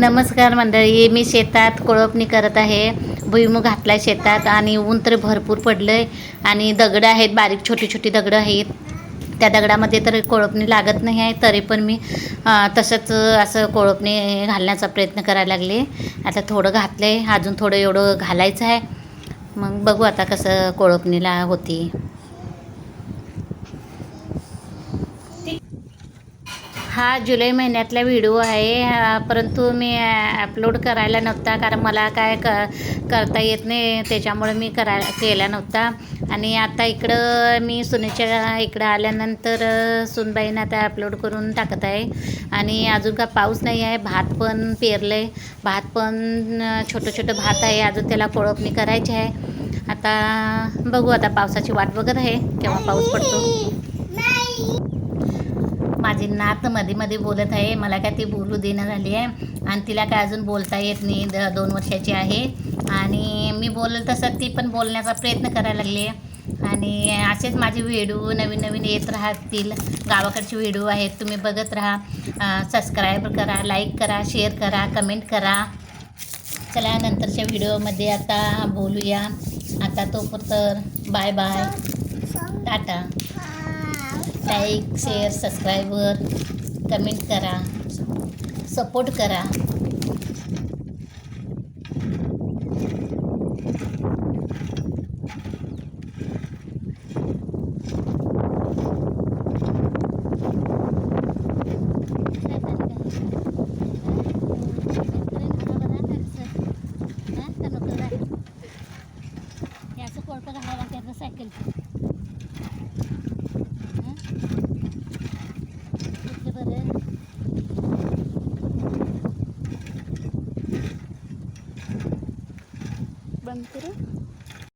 नमस्कार मंडळी मी शेतात कोळपणी करत आहे. भुईमुग आहे शेतात आणि ऊन तर भरपूर पडलं आहे आणि दगडं आहेत बारीक छोटी छोटी दगडं आहेत. त्या दगडामध्ये तर कोळपणी लागत नाही आहे तरी पण मी तसंच असं कोळपणी घालण्याचा प्रयत्न करायला लागले. आता थोडं घातलं आहे अजून थोडं एवढं घालायचं आहे. मग बघू आता कसं कोळपणीला होती. हा जुलै महिन्यातला व्हिडिओ आहे. परंतु मी अपलोड करायला नव्हता कारण मला काय क करता येत नाही. त्याच्यामुळे मी करा केला नव्हता. आणि आता इकडं मी सुनेच्या इकडं आल्यानंतर सुनबाईनं आता अपलोड करून टाकत आहे. आणि अजून का पाऊस नाही आहे. भात पण पेरलं आहे भात पण छोटं छोटं भात आहे. अजून त्याला कोळपणी करायची आहे. आता बघू आता पावसाची वाट बघत आहे. केव्हा पाऊस पडतो. माझी नात मध्ये मध्ये बोलत आहे. मला काय ती बोलू देणं झाली आहे. आणि तिला काय अजून बोलता येत नाही. द दोन वर्षाची आहे. आणि मी बोलल तसं ती पण बोलण्याचा प्रयत्न करायला लागली आहे. आणि असेच माझे व्हिडिओ नवीन नवीन येत राहतील. गावाकडचे व्हिडिओ आहेत. तुम्ही बघत राहा. सबस्क्राईब करा लाईक करा शेअर करा कमेंट करा. चला नंतरच्या व्हिडिओमध्ये आता बोलूया. आता तोपर्यंत bye bye tata. Like share subscriber comment करा सपोर्ट करा. याचं बंद करू